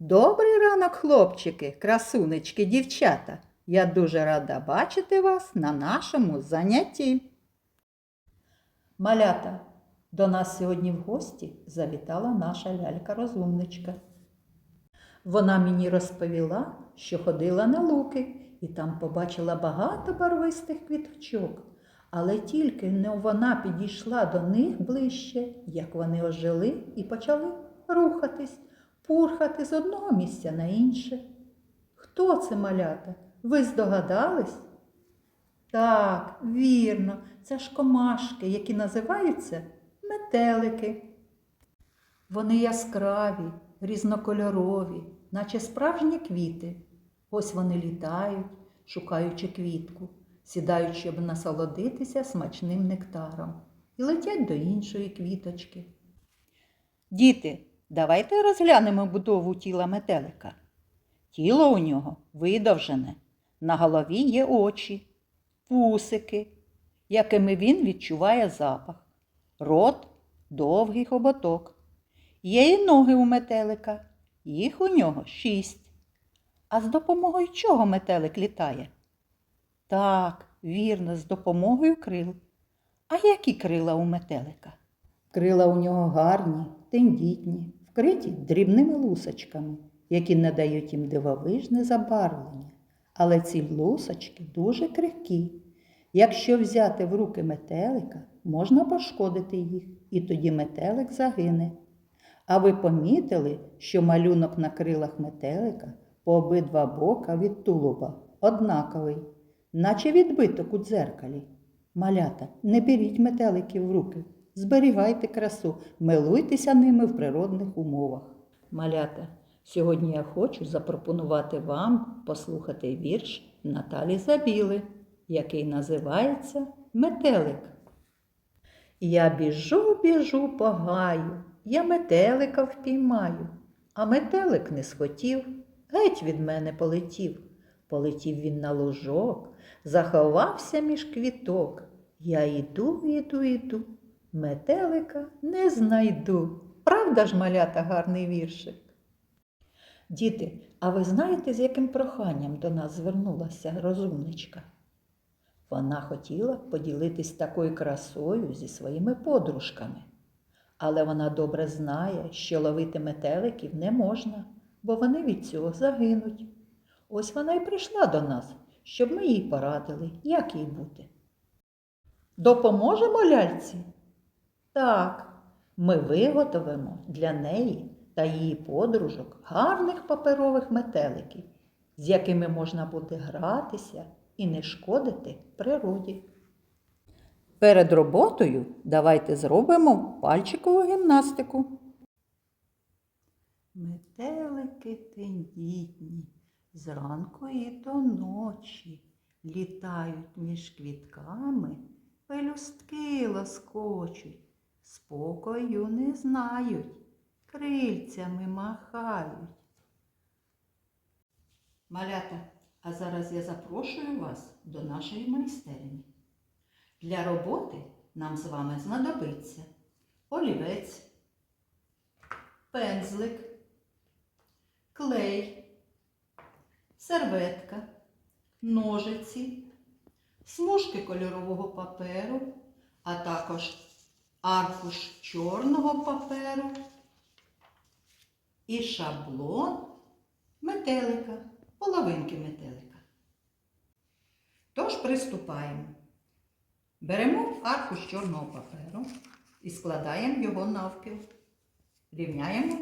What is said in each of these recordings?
Добрий ранок, хлопчики, красунечки, дівчата. Я дуже рада бачити вас на нашому занятті. Малята, до нас сьогодні в гості завітала наша лялька-розумничка. Вона мені розповіла, що ходила на луки і там побачила багато барвистих квіточок. Але тільки не вона підійшла до них ближче, як вони ожили і почали рухатись, пурхати з одного місця на інше. Хто це малята? Ви здогадались? Так, вірно, це ж комашки, які називаються метелики. Вони яскраві, різнокольорові, наче справжні квіти. Ось вони літають, шукаючи квітку, сідають, щоб насолодитися смачним нектаром, і летять до іншої квіточки. Діти, давайте розглянемо будову тіла метелика. Тіло у нього видовжене, на голові є очі, вусики, якими він відчуває запах, рот довгий хоботок. Є і ноги у метелика, їх у нього шість. А з допомогою чого метелик літає? Так, вірно, з допомогою крил. А які крила у метелика? Крила у нього гарні, тендітні, вкриті дрібними лусочками, які надають їм дивовижне забарвлення. Але ці лусочки дуже крихкі. Якщо взяти в руки метелика, можна пошкодити їх, і тоді метелик загине. А ви помітили, що малюнок на крилах метелика по обидва бока від тулуба однаковий, наче відбиток у дзеркалі. Малята, не беріть метеликів в руки, зберігайте красу, милуйтеся ними в природних умовах. Малята, сьогодні я хочу запропонувати вам послухати вірш Наталі Забіли, який називається Метелик. Я біжу, біжу по гаю, я метелика впіймаю, а метелик не схотів, геть від мене полетів. Полетів він на лужок, заховався між квіток. Я йду, йду, йду, метелика не знайду. Правда ж, малята, гарний віршик? Діти, а ви знаєте, з яким проханням до нас звернулася розумничка? Вона хотіла поділитись такою красою зі своїми подружками. Але вона добре знає, що ловити метеликів не можна, бо вони від цього загинуть. Ось вона й прийшла до нас, щоб ми їй порадили, як їй бути. Допоможемо ляльці? Так, ми виготовимо для неї та її подружок гарних паперових метеликів, з якими можна буде гратися і не шкодити природі. Перед роботою давайте зробимо пальчикову гімнастику. Метелики тендітні, зранку і до ночі літають між квітками, пелюстки лоскочуть, спокою не знають, крильцями махають. Малята, а зараз я запрошую вас до нашої майстерні. Для роботи нам з вами знадобиться олівець, пензлик, клей, серветка, ножиці, смужки кольорового паперу, а також аркуш чорного паперу і шаблон метелика, половинки метелика. Тож приступаємо. Беремо аркуш чорного паперу і складаємо його навпіл. Рівняємо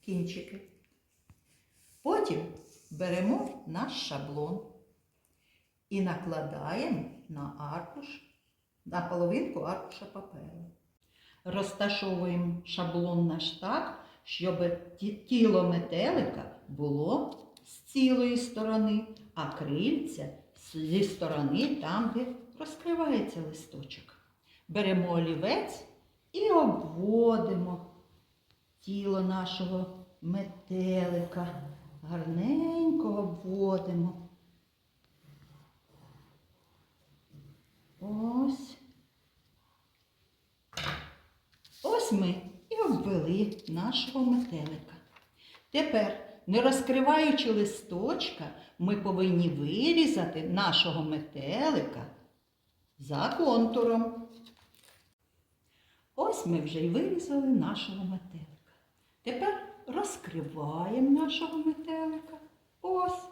кінчики. Потім беремо наш шаблон і накладаємо на аркуш, на половинку аркуша паперу. Розташовуємо шаблон наш так, щоб тіло метелика було з цілої сторони, а крильця зі сторони там, де розкривається листочок. Беремо олівець і обводимо тіло нашого метелика гарненько обводимо. Ось. Ось ми і обвели нашого метелика. Тепер, не розкриваючи листочка, ми повинні вирізати нашого метелика за контуром. Ось ми вже й вирізали нашого метелика. Тепер розкриваємо нашого метелика. Ось.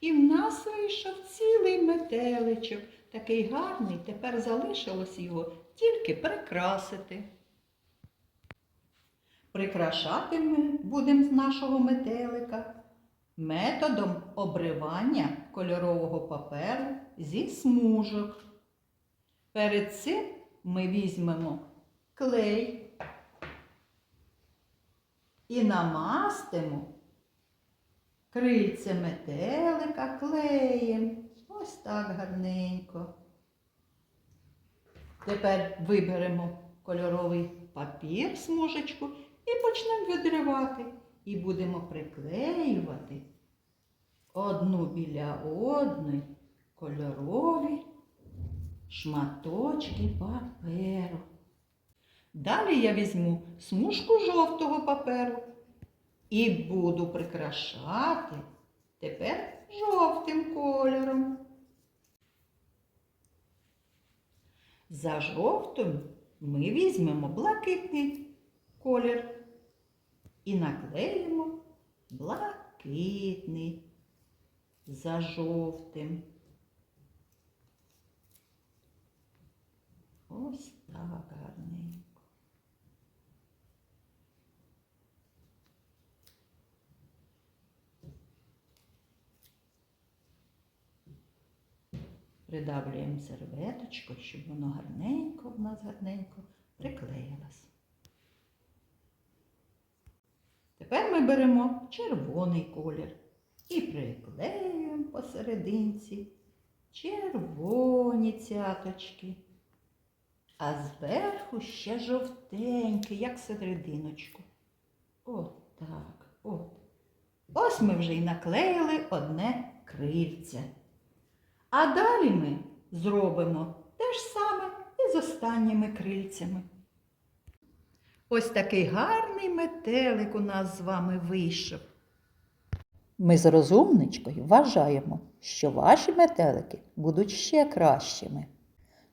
І в нас вийшов цілий метеличок. Такий гарний, тепер залишилось його тільки прикрасити. Прикрашати ми будемо з нашого метелика методом обривання кольорового паперу зі смужок. Перед цим ми візьмемо клей і намастимо крильце метелика клеєм. Ось так гарненько. Тепер виберемо кольоровий папір, смужечку і почнемо відривати. І будемо приклеювати одну біля одної кольорові шматочки паперу. Далі я візьму смужку жовтого паперу і буду прикрашати тепер жовтим кольором. За жовтим ми візьмемо блакитний колір і наклеїмо блакитний за жовтим. Ось так гарненько. Придавлюємо серветочку, щоб воно гарненько в нас гарненько приклеїлось. Тепер ми беремо червоний колір і приклеюємо посерединці червоні цяточки. А зверху ще жовтенький, як серединочку. От так, от. Ось ми вже й наклеїли одне крильце. А далі ми зробимо те ж саме і з останніми крильцями. Ось такий гарний метелик у нас з вами вийшов. Ми з розумничкою вважаємо, що ваші метелики будуть ще кращими.